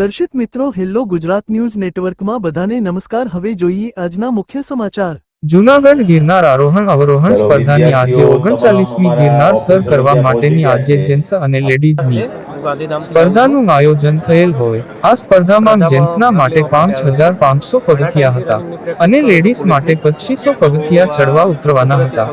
દર્શક મિત્રો hello Gujarat news નેટવર્કમાં બધાને નમસ્કાર. હવે જોઈએ આજના મુખ્ય સમાચાર. જૂનાગઢ ગિરનાર આરોહણ અવરોહણ સ્પર્ધાની આજે ઓગણચાલીસમી ગિરનાર સર કરવા માટેની આજે જેન્ટ્સ અને લેડીઝની સ્પર્ધાનું આયોજન થયેલ હોય. આ સ્પર્ધામાં જેન્ટ્સના માટે પાંચ હજાર પાંચસો પગથિયા હતા અને લેડીઝ માટે પચીસો પગથિયા ચડવા ઉતરવાના હતા.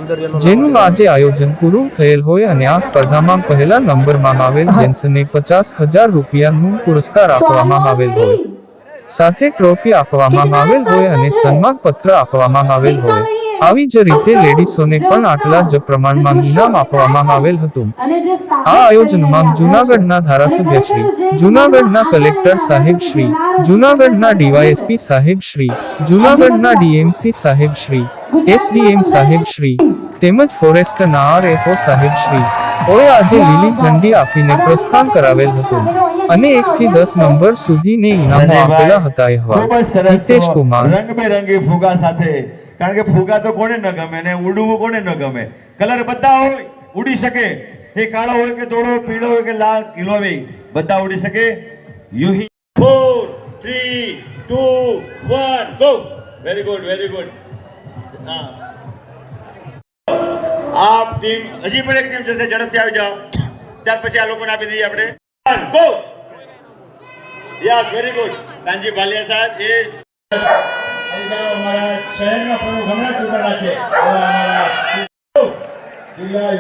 જેનું આજે આયોજન પૂરું થયેલ હોય અને આ સ્પર્ધામાં પહેલા નંબરમાં આવેલ જેન્ટ્સને પચાસ હજાર રૂપિયાનું પુરસ્કાર આપવામાં આવેલ હોય. સાથે ટ્રોફી આપવામાં આવેલ હોય અને સન્માન પત્ર આપવામાં આવેલ હોય. આવી જ રીતે લેડીસોને પણ આટલા જ પ્રમાણમાં ઇનામ આપવામાં આવેલ હતું. આ આયોજનમાં જુનાગઢના ધારાસભ્ય શ્રી જુનાગઢના કલેક્ટર સાહેબ શ્રી જુનાગઢના ડીવાયએસપી સાહેબ શ્રી જુનાગઢના ડીએમસી સાહેબ શ્રી એસડીએમ સાહેબ શ્રી તેમજ ફોરેસ્ટના આરએફઓ સાહેબ શ્રી. ઓએ આજે લીલી ઝંડી આપીને પ્રસ્થાન કરાવેલ હતું. અને એક થી દસ નંબર સુધીને ઇનામો આપેલા હતા અહેવાલ હિતેશ કુમાર. રંગબેરંગી ફુગા સાથે. કારણ કે ફુગા તો કોને ન ગમે ને ઉડવું કોને ન ગમે? કલર બધા હોય ઉડી શકે. એ કાળો હોય કે ધોળો પીળો હોય કે લાલ કિલોવી બધા ઉડી શકે. યુ હી four three two one go very good very good હા. આ ટીમ, હજી પણ એક ટીમ જશે, ઝડપથી આવી જાઓ. ત્યાર પછી આ લોકોને આપી દઈએ આપણે. Go yes very good Kanji Bhaliya saheb, એ અમારા શહેરના પ્રમુખ હમણાં ચૂંટાણા છે. અમારા જિલ્લા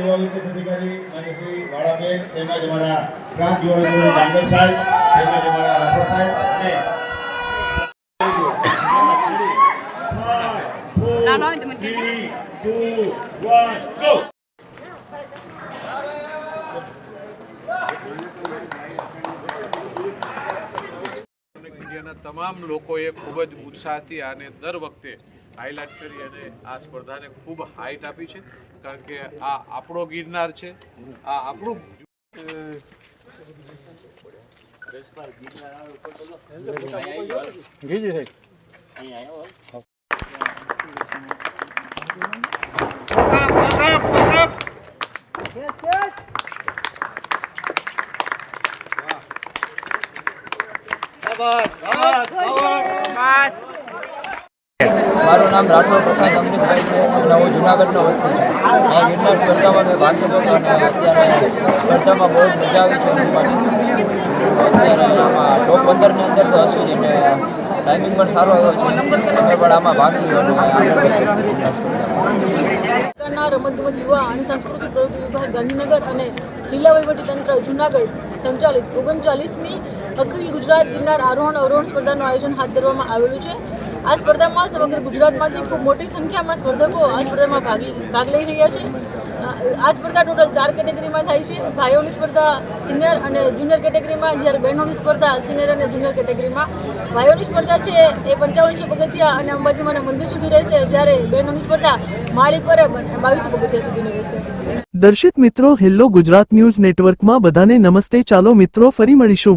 ડાંગર સાહેબ, તેમજ અમારા સાહેબ ના, ના, Three, two, one, go! ઇન્ડિયાના તમામ લોકોએ ખૂબ જ ઉત્સાહથી આને દર વખતે હાઇલાઇટ કરી અને આ સ્પર્ધાને ખૂબ હાઇટ આપી છે. કારણ કે આ આપણો ગિરનાર છે. આ આપણું મારું નામ રાઠોડ પ્રસાદ અમરીશભાઈ છે. અને હું જુનાગઢનો વતની છું. મેં ગિરનાર સ્પર્ધામાં મેં ભાગ લીધો હતો અને અત્યારે સ્પર્ધામાં બહુ જ મજા આવી છે અત્યારે આમાં ટોપ પંદરની અંદર તો હશું અને ટાઈમિંગ પણ સારો આવ્યો છે. અમે પણ આમાં ભાગ લીધો રમતગમત યુવા અને સાંસ્કૃતિક પ્રવૃત્તિ વિભાગ ગાંધીનગર અને જિલ્લા વહીવટીતંત્ર જુનાગઢ સંચાલિત ઓગણચાલીસમી અખિલ ગુજરાત ગિરનાર આરોહણ અવરોહણ સ્પર્ધાનું આયોજન હાથ ધરવામાં આવેલું છે. આ સ્પર્ધામાં સમગ્ર ગુજરાતમાંથી ખૂબ મોટી સંખ્યામાં સ્પર્ધકો આ સ્પર્ધામાં ભાગ લઈ રહ્યા છે. આ સ્પર્ધા ટોટલ ચાર કેટેગરીમાં થાય છે. ભાઈઓની સ્પર્ધા સિનિયર અને જુનિયર કેટેગરીમાં, જ્યારે બહેનોની સ્પર્ધા સિનિયર અને જુનિયર કેટેગરીમાં. ભાઈઓની સ્પર્ધા છે એ પંચાવનસો પગથિયા અને અંબાજીમાના મંદિર સુધી રહેશે, જ્યારે બહેનોની સ્પર્ધા માળી પર બાવીસો પગથિયા સુધીની રહેશે. દર્શક મિત્રો હેલ્લો ગુજરાત ન્યૂઝ નેટવર્કમાં બધાને નમસ્તે. ચાલો મિત્રો, ફરી મળીશું.